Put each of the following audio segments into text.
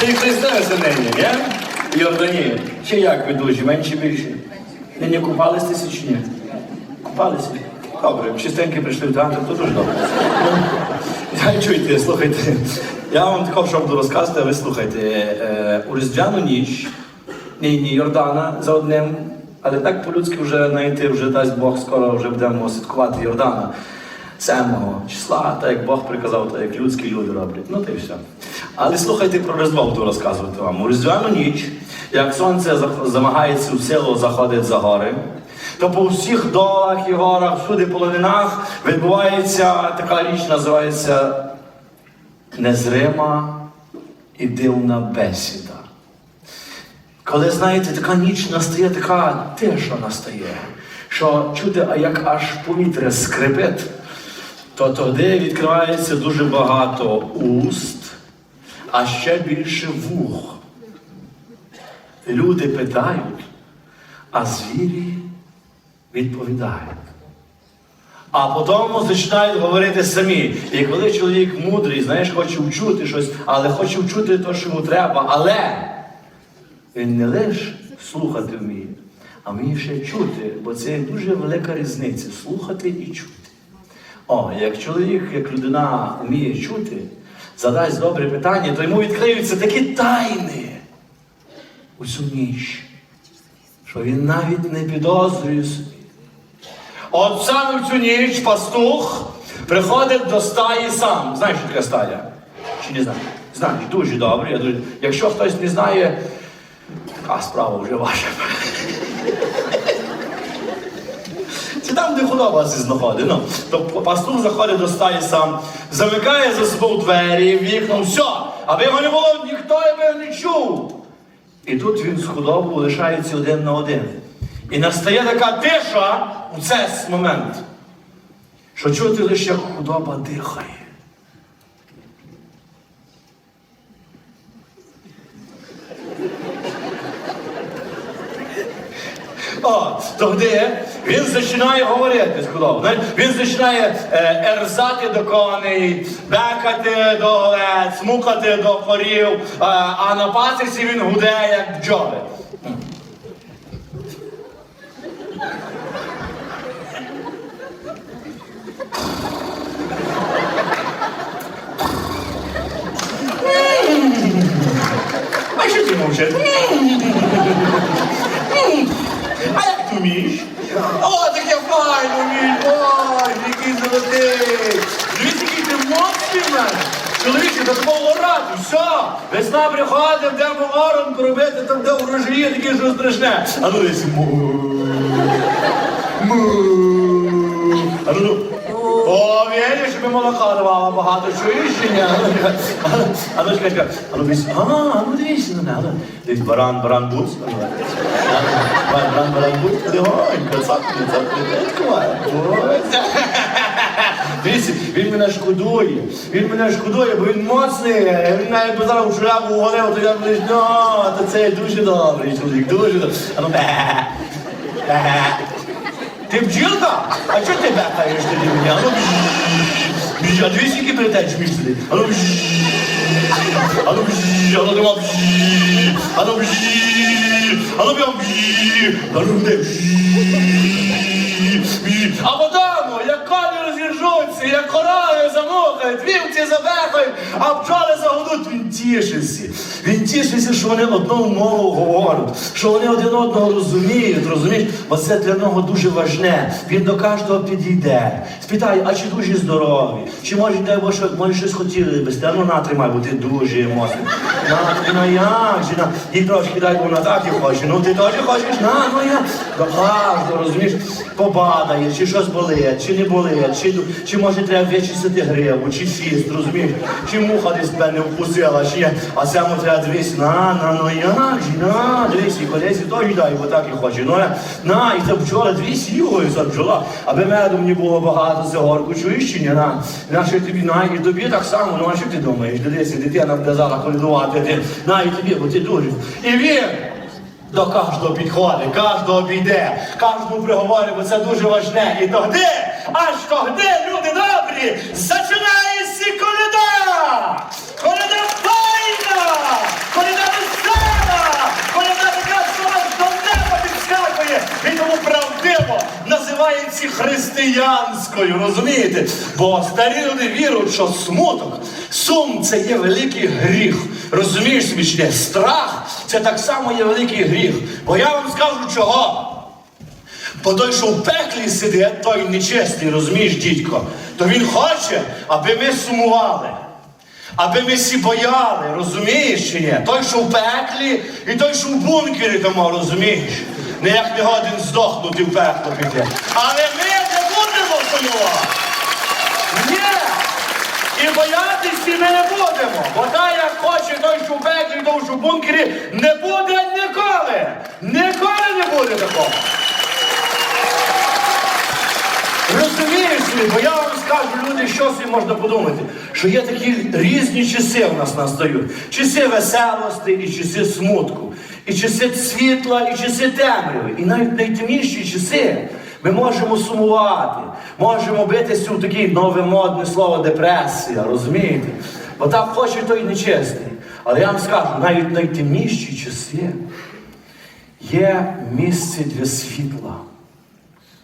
Ти хрестилися нині, ні? Йордані. Чи як ви дуже, менше більше? Нині купалися чи ні? Купалися? Добре, чистенькі прийшли в театр, то дуже добре. Ну, я чуйте, слухайте. Я вам такого що буду розказувати, а ви слухайте. Е, у Різдвяну ніч, нині Йордана за одним, але так по-людськи вже знайти, вже дасть Бог, скоро вже будемо святкувати Йордана. 7 числа, так як Бог приказав, так як людські люди роблять. Ну й все. Але слухайте про Різдво буду розказувати вам. У Різдвяну ніч, як сонце замагається в силу, заходить за гори, то по всіх долах і горах, всюди полонинах відбувається така річ, називається незрима і дивна бесіда. Коли, знаєте, така ніч настає, така тиша настає, що чути, а як аж повітря скрипить, то тоді відкривається дуже багато уст, а ще більше вух. Люди питають, а звірі відповідають. А потім починають говорити самі. І коли чоловік мудрий, знаєш, хоче вчути щось, але хоче вчути те, що йому треба. Але він не лише слухати вміє, а вміє ще чути, бо це дуже велика різниця слухати і чути. О, як чоловік, як людина вміє чути, задасть добре питання, то йому відкриються такі тайни у цю ніч, що він навіть не підозрює собі. От саме в цю ніч пастух приходить до стаї сам. Знаєш, що таке стая? Чи не знаєш? Знаєш, дуже добре. Я дуже... Якщо хтось не знає, така справа вже ваша. Це там, де худоба знаходить. Ну, то пастух заходить до стаї сам, замикає за собою двері, вікном, все, аби його не було, ніхто його не чув. І тут він з худобою лишається один на один. І настає така тиша у цей момент, що чути лише худоба дихає. О, тоді він починає говорити з худобою. Він починає е, ерзати до коней, бекати до овець, мукати до корів, е, а на пасіці він гуде, як бджоли. А що ти мовчиш? Вмієш? О, таке файно вмієш! Ой, який золотий! Дивіться, який ти моцний мене! Чоловіче, до такого раду, все! Весна приходить, йдемо оранку робити, там де урожаї, таке що страшне. А ну десь му. Му. А ну, ну. О, віриш, щоб молока давала багато, чуєш чи ні? А ну чекай. А ну дивись, а, ну дивись мене. а ну. Баран, баран бус. Легонько, цапни, цапни, відкривай. Ось. Дивіться, він мене шкодує. Він мене шкодує, бо він моцний. Він навіть би зараз у шляпу уголив, то я б ну, то це дуже добрий чоловік, дуже добрий. А ну, бе. Ти бджілка? А чого ти бекаєш тоді мені? А ну бжж, а дві сіки прилетять між сюди. А ну бжж, а ну бжж, а ну бжж, а ну бжж, а ну б'ям бжж, а ну де бжж, бжж. А потім, як коні роз'їжджуться, як корали замухають, вівці забехають, а бджоли загудуть, він тішиться. Він тішиться, що вони одну мову говорять, що вони один одного розуміють, розумієш? Бо це для нього дуже важне. Він до кожного підійде. Спитає, а чи дуже здорові? Чи може, дай Боже, що- може щось хотіли би? Ну, на, тримай, бо ти дуже емоційний. На, ну як же, на, і трошки дай, бо вона так і хоче. Ну ти теж хочеш? На, ну я. Кожного, розумієш, побадає, чи щось болить, чи не болить, чи, чи може треба вичистити гриву, чи фіст, розумієш, чи муха десь тебе не вкусила, чи є. А цьому треба дивись, на, на, ну же, на, дивись, і колесі теж дай, бо так і хоче. Ну, на, на, і та бджола, дивись, його, ця бджола, аби меду мені було багато за горку, чуєш на, на, тобі, на, і тобі так само, ну, а що ти думаєш, дивись, дитина вказала колядувати, ти, на, і тобі, бо ти дуже. І він, до кожного підходить, кожного обійде, кожному приговорює, бо це дуже важне. І тоді, аж тоді, люди добрі, починається коляда! Коляда файна! Коляда весела! Коляда така, що аж до неба підскакує! І тому правдиво називається християнською, розумієте? Бо старі люди вірують, що смуток, сум це є великий гріх. Розумієш ні? страх це так само є великий гріх. Бо я вам скажу чого. Бо той, що в пеклі сидить, той нечесний, розумієш, дідько, то він хоче, аби ми сумували. Аби ми всі бояли, розумієш чи ні? Той, що в пеклі, і той, що в бункері тому, розумієш? Ніяк не годен здохнути в пекло піти. Але ми не будемо сумувати. Ні! І боятися ми не будемо. Бо та як хоче той, що в пеклі, в бункері, не буде ніколи. Ніколи не буде такого. Розумієш ли? Бо я вам скажу, люди, що собі можна подумати, що є такі різні часи в нас настають. Часи веселості і часи смутку, і часи світла, і часи темряви. І навіть найтемніші часи ми можемо сумувати, можемо битися в таке нове модне слово депресія, розумієте? Бо так хоче той нечесний. Але я вам скажу, навіть найтемніші часи є місце для світла.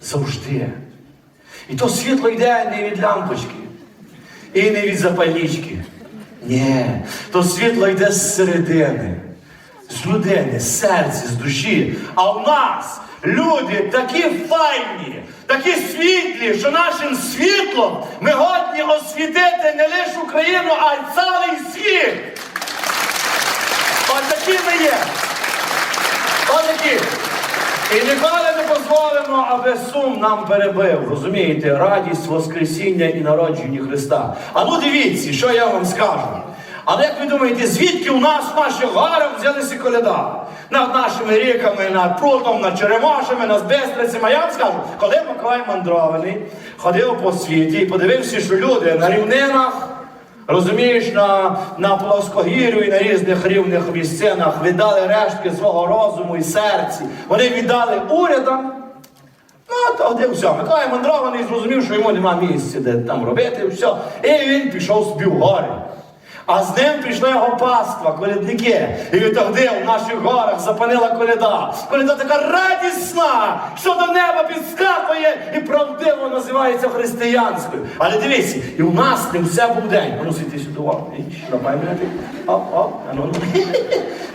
Завжди. І то світло йде не від лампочки і не від запальнички. Ні, то світло йде з середини, з людини, з серця, з душі. А у нас люди такі файні, такі світлі, що нашим світлом ми годні освітити не лише Україну, а й цілий світ. Ось такі ми є. Отакі. І ніколи не дозволимо, аби сум нам перебив. Розумієте, радість Воскресіння і народження Христа. А ну дивіться, що я вам скажу. Але як ви думаєте, звідки у нас наших горах взялися коляда? Над нашими ріками, над прудом, над Черемошами, над Бестрицями. Я вам скажу, коли Миколай Мандрований ходив по світі і подивився, що люди на рівнинах. Розумієш, на, на плоскогір'ю і на різних рівних місцинах віддали рештки свого розуму і серці. Вони віддали урядам. Ну, то один все. Миколай мандрований зрозумів, що йому нема місця, де там робити, все. І він пішов збив гори. А з ним прийшла його паства, колядники. І відтоді в наших горах запанила коляда. Коляда така радісна, що до неба підскакує і правдиво називається християнською. Але дивись, і у нас не все був день. Ну, сюди, о, шрапай мене. Оп, оп, а ну,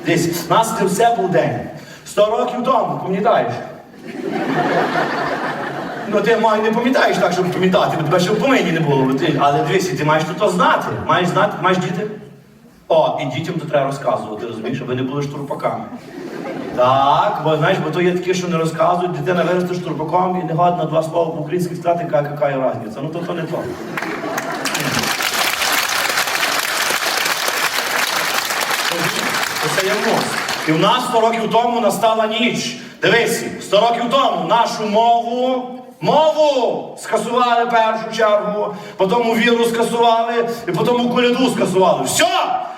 ну. У нас не все був день. Сто років тому, пам'ятаєш? Ну ти май не пам'ятаєш так, щоб пам'ятати, бо тебе ще в помині не було. Ти, але дивися, ти маєш то знати. Маєш знати, маєш діти? О, і дітям то треба розказувати, розумієш, щоб ви не були штурпаками. Так, бо знаєш, бо то є такі, що не розказують, дитина виросте штурпаком і не два слова по-українськи сказати, яка яка різниця. Ну то то не то. Це є в. І в нас 100 років тому настала ніч. Дивись, 100 років тому нашу мову, мову скасували першу чергу, потім віру скасували, і потім коляду скасували. Все!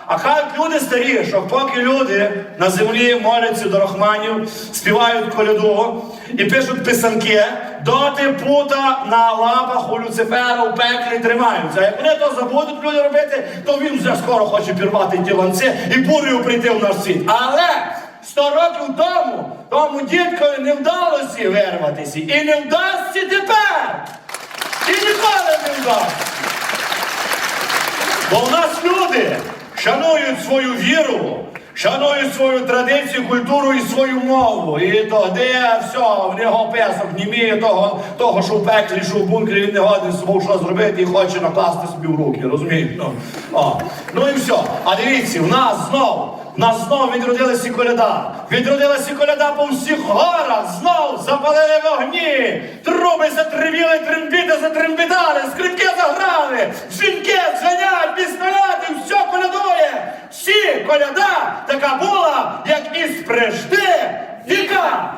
А кажуть люди старі, що поки люди на землі моляться до рахманів, співають коляду і пишуть писанки, доти пута на лапах у Люцифера в пеклі тримаються. Як вони то забудуть люди робити, то він вже скоро хоче пірвати ті ланці і бурею прийти в наш світ. Але сто років тому тому діткові не вдалося вирватися. І не вдасться тепер. І ніколи не вдасться. Бо в нас люди шанують свою віру, шанують свою традицію, культуру і свою мову. І тоді все, в нього песок німіє того, того, що в пеклі, що в бункері він не годен собою що зробити і хоче накласти собі в руки, розумієш? Ну, ну і все. А дивіться, в нас знову нас знову відродилися коляда. Відродилася коляда по всіх горах, знов запалили вогні, труби затревіли, трембіти затрембітали, скрипки заграли, жінки дзвонять, пістолети, все колядує. Всі коляда така була, як із прежди віка.